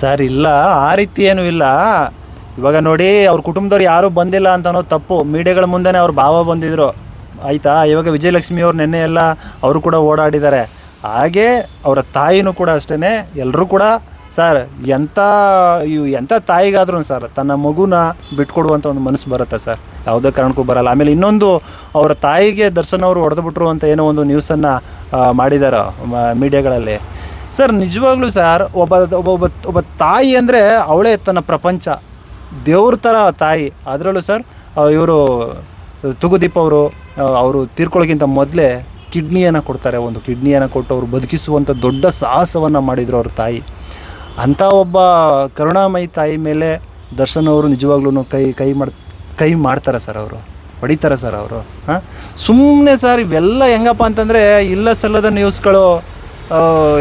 Sir, ಇಲ್ಲ, ಆ ರೀತಿ ಏನೂ ಇಲ್ಲ. ಇವಾಗ ನೋಡಿ, ಅವ್ರ ಕುಟುಂಬದವ್ರು ಯಾರೂ ಬಂದಿಲ್ಲ ಅಂತ ಅನ್ನೋದು ತಪ್ಪು. ಮೀಡಿಯಾಗಳ ಮುಂದೆನೇ ಅವ್ರ ಭಾವ ಬಂದಿದ್ರು. ಆಯಿತಾ? ಇವಾಗ ವಿಜಯಲಕ್ಷ್ಮಿ ಅವ್ರು ನೆನ್ನೆ ಎಲ್ಲ ಅವರು ಕೂಡ ಓಡಾಡಿದ್ದಾರೆ. ಹಾಗೆ ಅವರ ತಾಯಿನೂ ಕೂಡ ಅಷ್ಟೇ ಎಲ್ಲರೂ ಕೂಡ, ಸರ್ ಎಂಥ ಇವು ಎಂಥ ತಾಯಿಗಾದ್ರೂ ಸರ್, ತನ್ನ ಮಗುನ ಬಿಟ್ಕೊಡುವಂಥ ಒಂದು ಮನಸ್ಸು ಬರುತ್ತೆ ಸರ್. ಯಾವುದೇ ಕಾರಣಕ್ಕೂ ಬರಲ್ಲ. ಆಮೇಲೆ ಇನ್ನೊಂದು, ಅವರ ತಾಯಿಗೆ ದರ್ಶನ್ ಅವರು ಹೊಡೆದು ಅಂತ ಏನೋ ಒಂದು ನ್ಯೂಸನ್ನು ಮಾಡಿದ್ದಾರೆ ಮೀಡಿಯಾಗಳಲ್ಲಿ. ಸರ್, ನಿಜವಾಗ್ಲೂ ಸರ್, ಒಬ್ಬ ಒಬ್ಬ ಒಬ್ಬ ತಾಯಿ ಅಂದರೆ ಅವಳೇ ತನ್ನ ಪ್ರಪಂಚ. ದೇವ್ರ ಥರ ತಾಯಿ. ಅದರಲ್ಲೂ ಸರ್ ಇವರು, ತುಗುದೀಪ್ ಅವರು ಅವರು ತೀರ್ಕೊಳ್ಳೋಕ್ಕಿಂತ ಮೊದಲೇ ಕಿಡ್ನಿಯನ್ನು ಕೊಡ್ತಾರೆ. ಒಂದು ಕಿಡ್ನಿಯನ್ನು ಕೊಟ್ಟು ಅವರು ಬದುಕಿಸುವಂಥ ದೊಡ್ಡ ಸಾಹಸವನ್ನು ಮಾಡಿದರು ಅವ್ರ ತಾಯಿ. ಅಂಥ ಒಬ್ಬ ಕರುಣಾಮಯಿ ತಾಯಿ ಮೇಲೆ ದರ್ಶನ್ ಅವರು ನಿಜವಾಗ್ಲೂ ಕೈ ಕೈ ಮಾಡ್, ಕೈ ಮಾಡ್ತಾರೆ ಸರ್ ಅವರು. ಹೊಡಿತಾರೆ ಸರ್ ಅವರು. ಹಾಂ? ಸುಮ್ಮನೆ ಸರ್, ಇವೆಲ್ಲ ಹೆಂಗಪ್ಪ ಅಂತಂದರೆ, ಇಲ್ಲ ಸಲ್ಲದ ನ್ಯೂಸ್ಗಳು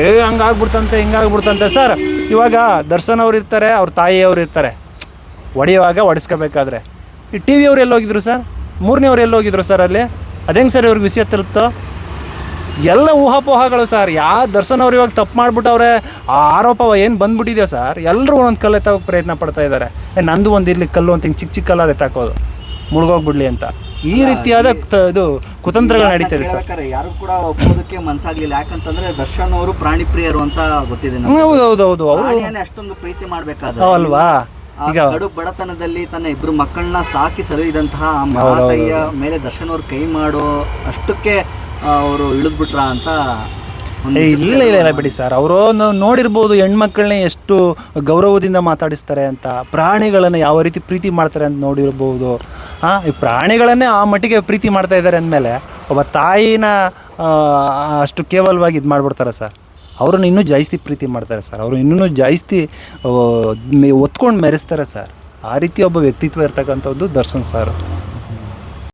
ಏ ಹಂಗಾಗ್ಬಿಡ್ತಂತೆ ಹಿಂಗಾಗ್ಬಿಡ್ತಂತೆ ಸರ್, ಇವಾಗ ದರ್ಶನ್ ಅವ್ರು ಇರ್ತಾರೆ, ಅವ್ರ ತಾಯಿಯವ್ರು ಇರ್ತಾರೆ. ಹೊಡೆಯುವಾಗ ಹೊಡೆಸ್ಕೋಬೇಕಾದ್ರೆ ಈ ಟಿ ವಿ ಅವ್ರು ಎಲ್ಲೋಗಿದ್ರು ಸರ್? ಮೂರನೇ ಅವ್ರು ಎಲ್ಲೋಗಿದ್ರು ಸರ್ ಅಲ್ಲಿ? ಅದೇಂಗೆ ಸರ್ ಇವ್ರಿಗೆ ವಿಷಯ ತಲುಪ್ತೋ ಎಲ್ಲ ಊಹಾಪೋಹಗಳು ಸರ್. ಯಾ, ದರ್ಶನ್ ಅವ್ರು ಇವಾಗ ತಪ್ಪು ಮಾಡಿಬಿಟ್ಟವ್ರೆ. ಆ ಆರೋಪ ಏನು ಬಂದ್ಬಿಟ್ಟಿದೆ ಸರ್? ಎಲ್ಲರೂ ಒಂದೊಂದು ಕಲ್ಲು ಪ್ರಯತ್ನ ಪಡ್ತಾ ಇದ್ದಾರೆ ನಂದು ಒಂದು ಇರಲಿ ಕಲ್ಲು ಅಂತ ಹಿಂಗೆ ಚಿಕ್ಕ ಚಿಕ್ಕ ಕಲ್ಲಲ್ಲಿ ತಾಕೋದು. ಮುಳುಗೋಗ್ಬಿಡ್ಲಿ ಅಂತ. ಈ ರೀತಿಯಾದ ತ- ಇದು ಕುತಂತ್ರಗಳು ನಡೀತಾರೆ ಸರ್. ಯಾರು ಕೂಡ ಒಪ್ಪೋದಕ್ಕೆ ಮನ್ಸಾಗ್ಲಿಲ್ಲ ಯಾಕಂತಂದ್ರೆ ದರ್ಶನ್ ಅವರು ಪ್ರಾಣಿ ಪ್ರಿಯರು ಅಂತ ಗೊತ್ತಿದೆ ನಮ್ಗೆ. ಹೌದು ಹೌದು ಹೌದು. ಅವರು ಪ್ರಾಣಿಯನ್ನೇ ಅಷ್ಟೊಂದು ಪ್ರೀತಿ ಮಾಡ್ಬೇಕಾದ ಅಲ್ವಾ? ಆ ಈಗ ಕಡು ಬಡತನದಲ್ಲಿ ತನ್ನ ಇಬ್ರು ಮಕ್ಕಳನ್ನ ಸಾಕಿ ಸಲುಹಿದಂತಹ ಆ ಮಹಾತಾಯಿಯ ಮೇಲೆ ದರ್ಶನ್ ಅವ್ರು ಕೈ ಮಾಡೋ ಅಷ್ಟಕ್ಕೆ ಅವರು ಇಳಿದ್ಬಿಟ್ರ ಅಂತ ಏ ಇಲ್ಲ ಇಲ್ಲ ಇಲ್ಲ ಬಿಡಿ ಸರ್. ಅವರು ನೋಡಿರ್ಬೋದು ಹೆಣ್ಮಕ್ಳನ್ನೇ ಎಷ್ಟು ಗೌರವದಿಂದ ಮಾತಾಡಿಸ್ತಾರೆ ಅಂತ ಪ್ರಾಣಿಗಳನ್ನು ಯಾವ ರೀತಿ ಪ್ರೀತಿ ಮಾಡ್ತಾರೆ ಅಂತ ನೋಡಿರ್ಬೋದು. ಹಾಂ ಈ ಪ್ರಾಣಿಗಳನ್ನೇ ಆ ಮಟ್ಟಿಗೆ ಪ್ರೀತಿ ಮಾಡ್ತಾ ಇದ್ದಾರೆ ಅಂದಮೇಲೆ ಒಬ್ಬ ತಾಯಿನ ಆ, ಅಷ್ಟು ಕೇವಲವಾಗಿ ಇದು ಮಾಡಿಬಿಡ್ತಾರೆ ಸರ್? ಅವ್ರನ್ನ ಇನ್ನೂ ಜಾಸ್ತಿ ಪ್ರೀತಿ ಮಾಡ್ತಾರೆ ಸರ್. ಅವರು ಇನ್ನೂ ಜಾಸ್ತಿ ಒತ್ಕೊಂಡು ಮೆರೆಸ್ತಾರೆ ಸರ್. ಆ ರೀತಿ ಒಬ್ಬ ವ್ಯಕ್ತಿತ್ವ ಇರ್ತಕ್ಕಂಥದ್ದು ದರ್ಶನ್ ಸರ್.